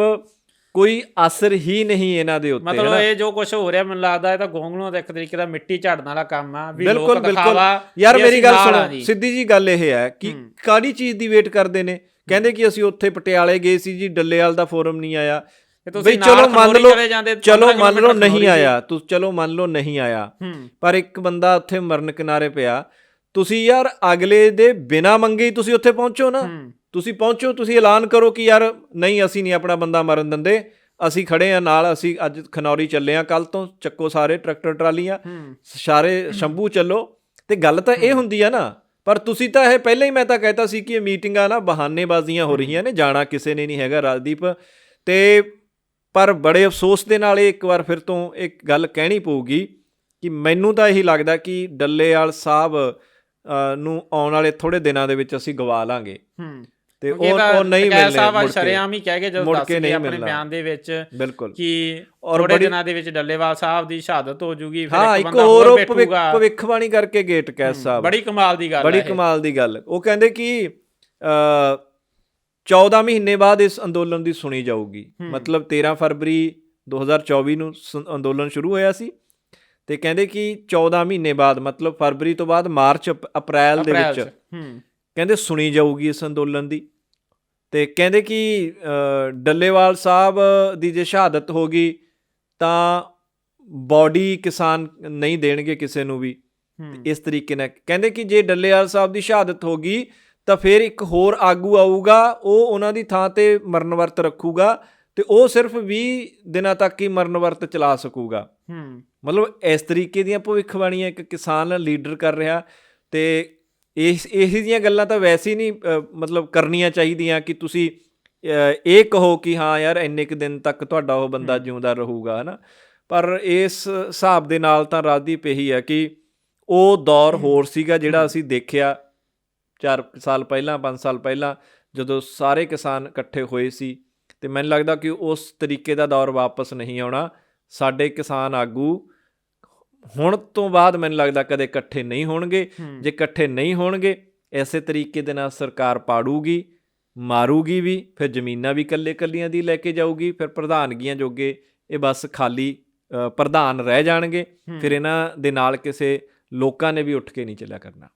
ਕੋਈ ਅਸਰ ਹੀ ਨਹੀਂ ਇਹਨਾਂ ਦੇ ਉੱਤੇ ਮਤਲਬ। ਇਹ ਜੋ ਕੁਝ ਹੋ ਰਿਹਾ ਮੈਨੂੰ ਲੱਗਦਾ ਇਹ ਤਾਂ ਗੋਂਗਲੋਂ ਦਾ ਇੱਕ ਤਰੀਕੇ ਦਾ ਮਿੱਟੀ ਝਾੜਨ ਵਾਲਾ ਕੰਮ ਆ ਵੀ ਲੋਕ ਦਿਖਾਵਾ ਯਾਰ ਮੇਰੀ ਗੱਲ ਸੁਣੋ। ਸਿੱਧੀ ਜੀ ਗੱਲ ਇਹ ਹੈ ਕਿ ਹੂੰ। ਕਾਹਦੀ ਚੀਜ਼ ਦੀ ਵੇਟ ਕਰਦੇ ਨੇ? ਕਹਿੰਦੇ ਕਿ ਅਸੀਂ ਉੱਥੇ ਪਟਿਆਲੇ ਗਏ ਸੀ ਜੀ ਡੱਲੇਵਾਲ ਦਾ ਫੋਰਮ ਨਹੀਂ ਆਇਆ। ਤੇ ਤੁਸੀਂ ਬਈ ਚਲੋ ਮੰਨ ਲਓ ਚਲੇ ਜਾਂਦੇ, ਚਲੋ 15 ਮੰਨ ਲਓ ਨਹੀਂ ਆਇਆ ਤੂੰ ਚਲੋ ਮੰਨ ਲਓ ਨਹੀਂ ਆਇਆ। ਪਰ ਇੱਕ ਬੰਦਾ ਉੱਥੇ ਮਰਨ ਕਿਨਾਰੇ ਪਿਆ। ਤੁਸੀਂ ਯਾਰ ਅਗਲੇ ਦੇ ਬਿਨਾ ਮੰਗੇ ਤੁਸੀਂ ਉੱਥੇ ਪਹੁੰਚੋ ਨਾ। ਤੁਸੀਂ ਪਹੁੰਚੋ ਤੁਸੀਂ ਐਲਾਨ ਕਰੋ ਕਿ ਯਾਰ ਨਹੀਂ ਅਸੀਂ ਨਹੀਂ ਆਪਣਾ ਬੰਦਾ ਮਰਨ ਦਿੰਦੇ। ਅਸੀਂ ਖੜੇ ਆ ਨਾਲ ਅਸੀਂ ਅੱਜ ਖਨੌਰੀ ਚੱਲੇ ਆ ਕੱਲ ਤੋਂ ਚੱਕੋ ਸਾਰੇ ਟਰੈਕਟਰ ਟਰਾਲੀਆਂ। ਸਾਰੇ ਸ਼ੰਭੂ ਚੱਲੋ। ਤੇ ਗੱਲ ਤਾਂ ਇਹ ਹੁੰਦੀ ਆ ਨਾ ਪਰ ਤੁਸੀਂ ਤਾਂ ਇਹ ਪਹਿਲਾਂ ਹੀ ਮੈਂ ਤਾਂ ਕਹਿਤਾ ਸੀ ਕਿ ਇਹ ਮੀਟਿੰਗਾਂ ਨਾ ਬਹਾਨੇਬਾਜ਼ੀਆਂ ਹੋ ਰਹੀਆਂ ਨੇ ਜਾਣਾ ਕਿਸੇ ਨੇ ਨਹੀਂ ਹੈਗਾ ਰਾਜਦੀਪ। ਤੇ ਪਰ ਬੜੇ ਅਫਸੋਸ ਦੇ ਨਾਲ ਇਹ ਇੱਕ ਵਾਰ ਫਿਰ ਤੋਂ ਇੱਕ ਗੱਲ ਕਹਿਣੀ ਪਊਗੀ ਕਿ ਮੈਨੂੰ ਤਾਂ ਇਹੀ ਲੱਗਦਾ ਕਿ ਡੱਲੇਵਾਲ ਸਾਹਿਬ ਨੂੰ ਆਉਣ ਵਾਲੇ ਥੋੜੇ ਦਿਨਾਂ ਦੇ ਵਿੱਚ ਅਸੀਂ ਗਵਾ ਲਾਂਗੇ। ਹੂੰ। ਤੇ ਉਹ ਉਹ ਨਹੀਂ ਸਾਹਿਬ ਮੁੜ ਕੇ। ਸ਼ਰੇਆਮ ਹੀ ਕਹਿ ਕੇ ਜਦੋਂ ਦੱਸ ਕੇ ਆਪਣੇ। ਬਿਆਨ ਦੇ ਵਿੱਚ ਬਿਲਕੁਲ। ਕਿ ਔਰ ਥੋੜੇ ਬੜੀ- ਦਿਨਾਂ ਦੇ ਵਿੱਚ ਡੱਲੇਵਾਲ ਸਾਹਿਬ ਦੀ ਸ਼ਹਾਦਤ ਹੋ ਜੂਗੀ ਫਿਰ ਇੱਕ ਬੰਦਾ ਹੋਰ ਬੈਠੂਗਾ। ਭਵਿੱਖਬਾਣੀ ਕਰਕੇ ਗੇਟ ਕੈਸ ਸਾਹਿਬ। ਬੜੀ ਕਮਾਲ ਦੀ ਗੱਲ ਬੜੀ ਹੈ ਇਹ। ਕਮਾਲ ਦੀ ਗੱਲ। ਉਹ ਕਹਿੰਦੇ ਕਿ ਅ 14 ਮਹੀਨੇ ਬਾਅਦ ਇਸ ਅੰਦੋਲਨ ਦੀ ਸੁਣੀ ਜਾਊਗੀ। ਮਤਲਬ 13 ਫਰਵਰੀ 2024 ਨੂੰ ਅੰਦੋਲਨ ਸ਼ੁਰੂ ਹੋਇਆ ਸੀ। ਤੇ ਕਹਿੰਦੇ ਕਿ 14 ਮਹੀਨੇ ਬਾਅਦ ਮਤਲਬ ਫਰਵਰੀ ਤੋਂ ਬਾਅਦ ਮਾਰਚ ਅਪ- ਅਪ੍ਰੈਲ ਦੇ ਵਿੱਚ ਕਹਿੰਦੇ ਸੁਣੀ ਜਾਊਗੀ ਇਸ ਅੰਦੋਲਨ ਦੀ। ਤੇ ਕਹਿੰਦੇ ਕਿ ਡੱਲੇਵਾਲ ਸਾਹਿਬ ਦੀ ਜੇ ਸ਼ਹਾਦਤ ਹੋ ਗਈ ਤਾਂ ਬਾਡੀ ਕਿਸਾਨ ਨਹੀਂ ਦੇਣਗੇ ਕਿਸੇ ਨੂੰ ਵੀ। ਇਸ ਤਰੀਕੇ ਨਾਲ ਕਹਿੰਦੇ ਕਿ ਜੇ ਡੱਲੇਵਾਲ ਸਾਹਿਬ ਦੀ ਸ਼ਹਾਦਤ ਹੋ ਗਈ ਤਾਂ ਫਿਰ ਇੱਕ ਹੋਰ ਆਗੂ ਆਊਗਾ ਉਹ ਉਹਨਾਂ ਦੀ ਥਾਂ ਤੇ ਮਰਨ ਵਰਤ ਰੱਖੂਗਾ ਤੇ ਉਹ ਸਿਰਫ 20 ਦਿਨਾਂ ਤੱਕ ਹੀ ਮਰਨ ਵਰਤ ਚਲਾ ਸਕੂਗਾ। ਹੂੰ। ਮਤਲਬ ਇਸ ਤਰੀਕੇ ਦੀਆਂ ਭਵਿੱਖਬਾਣੀਆਂ ਇੱਕ ਕਿਸਾਨ ਲੀਡਰ ਕਰ ਰਿਹਾ ਤੇ ਇਸ ਇਹੀ ਜੀਆਂ ਗੱਲਾਂ ਤਾਂ ਵੈਸੇ ਹੀ ਨਹੀਂ ਮਤਲਬ ਕਰਨੀਆਂ ਚਾਹੀਦੀਆਂ ਕਿ ਤੁਸੀਂ ਇਹ ਕਹੋ ਕਿ ਹਾਂ ਯਾਰ ਇੰਨੇ ਕੁ ਦਿਨ ਤੱਕ ਤੁਹਾਡਾ ਉਹ ਬੰਦਾ। ਜਿਉਂਦਾ ਰਹੂਗਾ ਹਨਾ ਪਰ ਇਸ ਹਿਸਾਬ ਦੇ ਨਾਲ ਤਾਂ ਰਾਜਦੀਪ ਇਹੀ ਹੈ ਕਿ ਉਹ ਦੌਰ ਹੋਰ ਸੀਗਾ ਜਿਹੜਾ। ਅਸੀਂ ਦੇਖਿਆ 4 ਸਾਲ ਪਹਿਲਾਂ 5 ਸਾਲ ਪਹਿਲਾਂ ਜਦੋਂ ਸਾਰੇ ਕਿਸਾਨ ਇਕੱਠੇ ਹੋਏ ਸੀ ਤੇ ਮੈਨੂੰ ਲੱਗਦਾ ਕਿ ਉਸ ਤਰੀਕੇ ਦਾ ਦੌਰ ਵਾਪਸ ਨਹੀਂ ਆਉਣਾ ਸਾਡੇ ਕਿਸਾਨ ਆਗੂ ਹੁਣ ਤੋਂ ਬਾਅਦ ਮੈਨੂੰ ਲੱਗਦਾ ਕਦੇ ਇਕੱਠੇ ਨਹੀਂ ਹੋਣਗੇ। ਜੇ ਇਕੱਠੇ ਨਹੀਂ ਹੋਣਗੇ ਐਸੇ ਤਰੀਕੇ ਦੇ ਨਾਲ ਸਰਕਾਰ ਪਾੜੂਗੀ ਮਾਰੂਗੀ ਵੀ ਫਿਰ ਜ਼ਮੀਨਾਂ ਵੀ ਕੱਲੇ ਕੱਲੀਆਂ ਦੀ ਲੈ ਕੇ ਜਾਊਗੀ ਫਿਰ ਪ੍ਰਧਾਨਗੀਆਂ ਜੋਗੇ ਇਹ ਬਸ ਖਾਲੀ ਪ੍ਰਧਾਨ ਰਹਿ ਜਾਣਗੇ। ਫਿਰ ਇਹਨਾਂ ਦੇ ਨਾਲ ਕਿਸੇ ਲੋਕਾਂ ਨੇ ਵੀ ਉੱਠ ਕੇ ਨਹੀਂ ਚੱਲਿਆ ਕਰਨਾ।